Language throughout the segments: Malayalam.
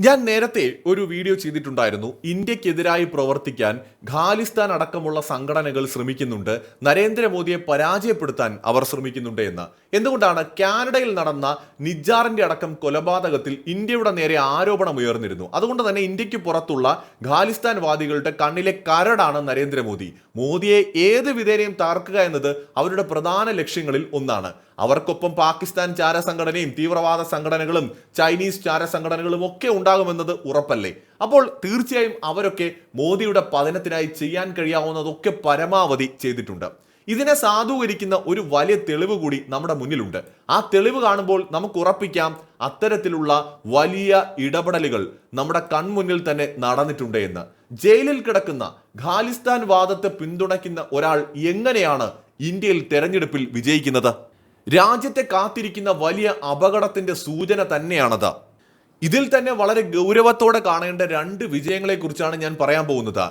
ഞാൻ നേരത്തെ ഒരു വീഡിയോ ചെയ്തിട്ടുണ്ടായിരുന്നു. ഇന്ത്യക്കെതിരായി പ്രവർത്തിക്കാൻ ഖാലിസ്ഥാൻ അടക്കമുള്ള സംഘടനകൾ ശ്രമിക്കുന്നുണ്ട്. നരേന്ദ്രമോദിയെ പരാജയപ്പെടുത്താൻ അവർ ശ്രമിക്കുന്നുണ്ട് എന്ന്. എന്തുകൊണ്ടാണ് കാനഡയിൽ നടന്ന നിജാറിന്റെ അടക്കം കൊലപാതകത്തിൽ ഇന്ത്യയുടെ നേരെ ആരോപണം ഉയർന്നിരുന്നു. അതുകൊണ്ട് തന്നെ ഇന്ത്യയ്ക്ക് പുറത്തുള്ള ഖാലിസ്ഥാൻ വാദികളുടെ കണ്ണിലെ കരടാണ് നരേന്ദ്രമോദി. മോദിയെ ഏത് വിധേനയും എന്നത് അവരുടെ പ്രധാന ലക്ഷ്യങ്ങളിൽ ഒന്നാണ്. അവർക്കൊപ്പം പാകിസ്ഥാൻ ചാരസംഘടനയും തീവ്രവാദ സംഘടനകളും ചൈനീസ് ചാരസംഘടനകളും ഒക്കെ ഉണ്ടാകുമെന്നത് ഉറപ്പല്ലേ? അപ്പോൾ തീർച്ചയായും അവരൊക്കെ മോദിയുടെ പതനത്തിനായി ചെയ്യാൻ കഴിയാവുന്നതൊക്കെ പരമാവധി ചെയ്തിട്ടുണ്ട്. ഇതിനെ സാധൂകരിക്കുന്ന ഒരു വലിയ തെളിവ് കൂടി നമ്മുടെ മുന്നിലുണ്ട്. ആ തെളിവ് കാണുമ്പോൾ നമുക്ക് ഉറപ്പിക്കാം അത്തരത്തിലുള്ള വലിയ ഇടപെടലുകൾ നമ്മുടെ കൺമുന്നിൽ തന്നെ നടന്നിട്ടുണ്ട് എന്ന്. ജയിലിൽ കിടക്കുന്ന ഖാലിസ്ഥാൻ വാദത്തെ പിന്തുണയ്ക്കുന്ന ഒരാൾ എങ്ങനെയാണ് ഇന്ത്യയിൽ തെരഞ്ഞെടുപ്പിൽ വിജയിക്കുന്നത്? രാജ്യത്തെ കാത്തിരിക്കുന്ന വലിയ അപകടത്തിന്റെ സൂചന തന്നെയാണത്. ഇതിൽ തന്നെ വളരെ ഗൗരവത്തോടെ കാണേണ്ട രണ്ട് വിജയങ്ങളെ കുറിച്ചാണ് ഞാൻ പറയാൻ പോകുന്നത്.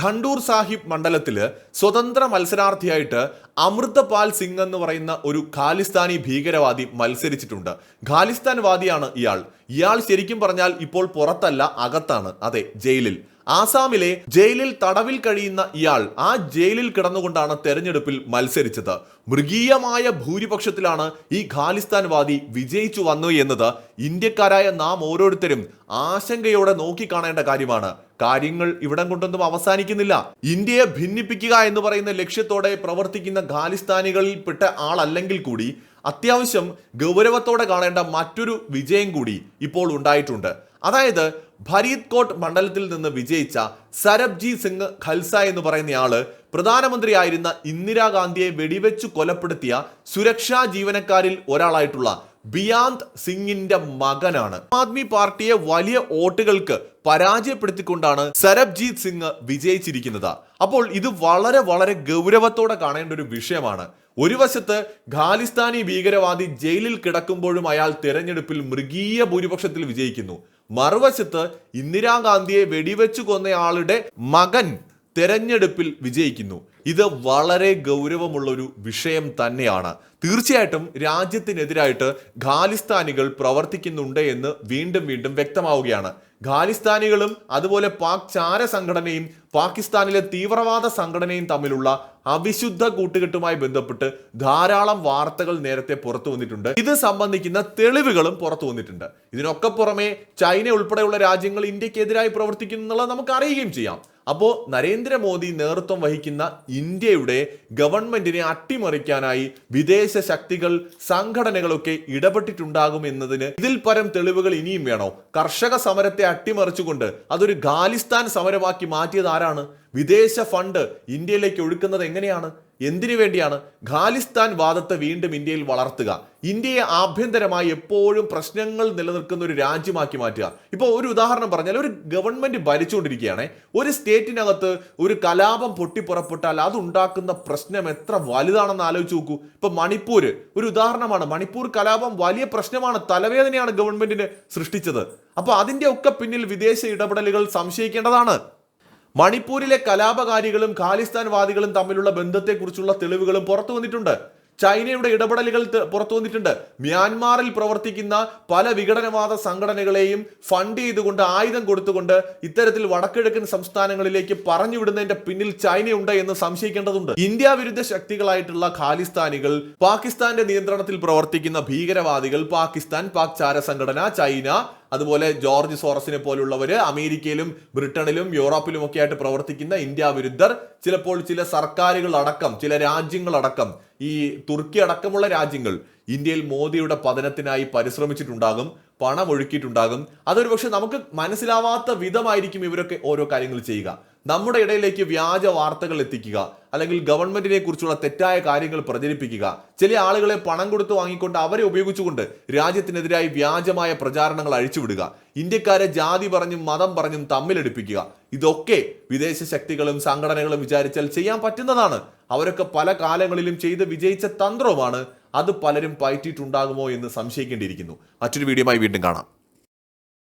ഖണ്ടൂർ സാഹിബ് മണ്ഡലത്തിൽ സ്വതന്ത്ര മത്സരാർത്ഥിയായിട്ട് അമൃതപാൽ സിംഗ് എന്ന് പറയുന്ന ഒരു ഖാലിസ്ഥാനി ഭീകരവാദി മത്സരിച്ചിട്ടുണ്ട്. ഖാലിസ്ഥാൻ വാദിയാണ് ഇയാൾ. ഇയാൾ ശരിക്കും പറഞ്ഞാൽ ഇപ്പോൾ പുറത്തല്ല അകത്താണ്. അതെ ജയിലിൽ. ആസാമിലെ ജയിലിൽ തടവിൽ കഴിയുന്ന ഇയാൾ ആ ജയിലിൽ കിടന്നുകൊണ്ടാണ് തെരഞ്ഞെടുപ്പിൽ മത്സരിച്ചത്. മൃഗീയമായ ഭൂരിപക്ഷത്തിലാണ് ഈ ഖാലിസ്ഥാൻവാദി വിജയിച്ചു വന്നു എന്നത് ഇന്ത്യക്കാരായ നാം ഓരോരുത്തരും ആശങ്കയോടെ നോക്കിക്കാണേണ്ട കാര്യമാണ്. കാര്യങ്ങൾ ഇവിടം കൊണ്ടൊന്നും അവസാനിക്കുന്നില്ല. ഇന്ത്യയെ ഭിന്നിപ്പിക്കുക എന്ന് പറയുന്ന ലക്ഷ്യത്തോടെ പ്രവർത്തിക്കുന്ന ഖാലിസ്ഥാനികളിൽപ്പെട്ട ആളല്ലെങ്കിൽ കൂടി അത്യാവശ്യം ഗൗരവത്തോടെ കാണേണ്ട മറ്റൊരു വിജയം കൂടി ഇപ്പോൾ ഉണ്ടായിട്ടുണ്ട്. അതായത് ഫരീദ് കോട്ട് മണ്ഡലത്തിൽ നിന്ന് വിജയിച്ച സരബ്ജി സിംഗ് ഖൽസ എന്ന് പറയുന്നയാൾ പ്രധാനമന്ത്രിയായിരുന്ന ഇന്ദിരാഗാന്ധിയെ വെടിവെച്ചു കൊലപ്പെടുത്തിയ സുരക്ഷാ ജീവനക്കാരിൽ ഒരാളായിട്ടുള്ള ബിയാന്ത് സിംഗിന്റെ മകനാണ്. ആം ആദ്മി പാർട്ടിയെ വലിയ വോട്ടുകൾക്ക് പരാജയപ്പെടുത്തിക്കൊണ്ടാണ് സരബ്ജീത് സിംഗ് വിജയിച്ചിരിക്കുന്നത്. അപ്പോൾ ഇത് വളരെ വളരെ ഗൗരവത്തോടെ കാണേണ്ട ഒരു വിഷയമാണ്. ഒരു വശത്ത് ഖാലിസ്ഥാനി ഭീകരവാദി ജയിലിൽ കിടക്കുമ്പോഴും അയാൾ തിരഞ്ഞെടുപ്പിൽ മൃഗീയ ഭൂരിപക്ഷത്തിൽ വിജയിക്കുന്നു. മറുവശത്ത് ഇന്ദിരാഗാന്ധിയെ വെടിവെച്ചു കൊന്നയാളുടെ മകൻ തെരഞ്ഞെടുപ്പിൽ വിജയിക്കുന്നു. ഇത് വളരെ ഗൗരവമുള്ള ഒരു വിഷയം തന്നെയാണ്. തീർച്ചയായിട്ടും രാജ്യത്തിനെതിരായിട്ട് ഖാലിസ്ഥാനികൾ പ്രവർത്തിക്കുന്നുണ്ട് എന്ന് വീണ്ടും വീണ്ടും വ്യക്തമാവുകയാണ്. ഖാലിസ്ഥാനികളും അതുപോലെ പാക് ചാര സംഘടനയും പാകിസ്ഥാനിലെ തീവ്രവാദ സംഘടനയും തമ്മിലുള്ള അവിശുദ്ധ കൂട്ടുകെട്ടുമായി ബന്ധപ്പെട്ട് ധാരാളം വാർത്തകൾ നേരത്തെ പുറത്തു വന്നിട്ടുണ്ട്. ഇത് സംബന്ധിക്കുന്ന തെളിവുകളും പുറത്തു വന്നിട്ടുണ്ട്. ഇതിനൊക്കെ പുറമെ ചൈന ഉൾപ്പെടെയുള്ള രാജ്യങ്ങൾ ഇന്ത്യക്കെതിരായി പ്രവർത്തിക്കുന്നു എന്നുള്ളത് നമുക്ക് അറിയുകയും ചെയ്യാം. അപ്പോൾ നരേന്ദ്രമോദി നേതൃത്വം വഹിക്കുന്ന ഇന്ത്യയുടെ ഗവൺമെന്റിനെ അട്ടിമറിക്കാനായി വിദേശ ശക്തികൾ സംഘടനകളൊക്കെ ഇടപെട്ടിട്ടുണ്ടാകും എന്നതിന് ഇതിൽ പരം തെളിവുകൾ ഇനിയും വേണോ? കർഷക സമരത്തെ അട്ടിമറിച്ചുകൊണ്ട് അതൊരു ഖാലിസ്ഥാൻ സമരമാക്കി മാറ്റിയത് ആരാണ്? വിദേശ ഫണ്ട് ഇന്ത്യയിലേക്ക് ഒഴുക്കുന്നത് എങ്ങനെയാണ്? എന്തിനു വേണ്ടിയാണ് ഖാലിസ്ഥാൻ വാദത്തെ വീണ്ടും ഇന്ത്യയിൽ വളർത്തുക? ഇന്ത്യയെ ആഭ്യന്തരമായി എപ്പോഴും പ്രശ്നങ്ങൾ നിലനിൽക്കുന്ന ഒരു രാജ്യമാക്കി മാറ്റുക. ഇപ്പോൾ ഒരു ഉദാഹരണം പറഞ്ഞാൽ ഒരു ഗവൺമെന്റ് ഭരിച്ചുകൊണ്ടിരിക്കുകയാണ് ഒരു സ്റ്റേറ്റിനകത്ത് ഒരു കലാപം പൊട്ടിപ്പുറപ്പെട്ടാൽ അതുണ്ടാക്കുന്ന പ്രശ്നം എത്ര വലുതാണെന്ന് ആലോചിച്ച് നോക്കൂ. ഇപ്പൊ മണിപ്പൂർ ഒരു ഉദാഹരണമാണ്. മണിപ്പൂർ കലാപം വലിയ പ്രശ്നമാണ് തലവേദനയാണ് ഗവൺമെന്റിന് സൃഷ്ടിച്ചത്. അപ്പോൾ അതിന്റെ ഒക്കെ പിന്നിൽ വിദേശ ഇടപെടലുകൾ സംശയിക്കേണ്ടതാണ്. മണിപ്പൂരിലെ കലാപകാരികളും ഖാലിസ്ഥാൻവാദികളും തമ്മിലുള്ള ബന്ധത്തെക്കുറിച്ചുള്ള തെളിവുകളും പുറത്തു വന്നിട്ടുണ്ട്. ചൈനയുടെ ഇടപെടലുകൾ പുറത്തു വന്നിട്ടുണ്ട്. മ്യാൻമാറിൽ പ്രവർത്തിക്കുന്ന പല വിഘടനവാദ സംഘടനകളെയും ഫണ്ട് ചെയ്തുകൊണ്ട് ആയുധം കൊടുത്തുകൊണ്ട് ഇത്തരത്തിൽ വടക്കിഴക്കൻ സംസ്ഥാനങ്ങളിലേക്ക് പറഞ്ഞുവിടുന്നതിന്റെ പിന്നിൽ ചൈനയുണ്ട് എന്ന് സംശയിക്കേണ്ടതുണ്ട്. ഇന്ത്യ വിരുദ്ധ ശക്തികളായിട്ടുള്ള ഖാലിസ്ഥാനികൾ പാകിസ്ഥാന്റെ നിയന്ത്രണത്തിൽ പ്രവർത്തിക്കുന്ന ഭീകരവാദികൾ പാകിസ്ഥാൻ പാക് ചാര സംഘടന ചൈന അതുപോലെ ജോർജ് സോറസിനെ പോലുള്ളവർ അമേരിക്കയിലും ബ്രിട്ടനിലും യൂറോപ്പിലും ഒക്കെ ആയിട്ട് പ്രവർത്തിക്കുന്ന ഇന്ത്യ വിരുദ്ധർ ചിലപ്പോൾ ചില സർക്കാരുകൾ അടക്കം ചില രാജ്യങ്ങളടക്കം ഈ തുർക്കി അടക്കമുള്ള രാജ്യങ്ങൾ ഇന്ത്യയിൽ മോദിയുടെ പതനത്തിനായി പരിശ്രമിച്ചിട്ടുണ്ടാകും പണം ഒഴുക്കിയിട്ടുണ്ടാകും അതൊരു പക്ഷെ നമുക്ക് മനസ്സിലാവാത്ത വിധമായിരിക്കും ഇവരൊക്കെ ഓരോ കാര്യങ്ങൾ ചെയ്യുക. നമ്മുടെ ഇടയിലേക്ക് വ്യാജ വാർത്തകൾ എത്തിക്കുക അല്ലെങ്കിൽ ഗവൺമെന്റിനെ കുറിച്ചുള്ള തെറ്റായ കാര്യങ്ങൾ പ്രചരിപ്പിക്കുക. ചില ആളുകളെ പണം കൊടുത്ത് വാങ്ങിക്കൊണ്ട് അവരെ ഉപയോഗിച്ചുകൊണ്ട് രാജ്യത്തിനെതിരായി വ്യാജമായ പ്രചാരണങ്ങൾ അഴിച്ചുവിടുക. ഇന്ത്യക്കാരെ ജാതി പറഞ്ഞും മതം പറഞ്ഞും തമ്മിലെടുപ്പിക്കുക. ഇതൊക്കെ വിദേശ ശക്തികളും സംഘടനകളും വിചാരിച്ചാൽ ചെയ്യാൻ പറ്റുന്നതാണ്. അവരൊക്കെ പല കാലങ്ങളിലും ചെയ്ത് വിജയിച്ച തന്ത്രവുമാണ്. അത് പലരും പയറ്റിയിട്ടുണ്ടാകുമോ എന്ന് സംശയിക്കേണ്ടിയിരിക്കുന്നു. മറ്റൊരു വീഡിയോയുമായി വീണ്ടും കാണാം.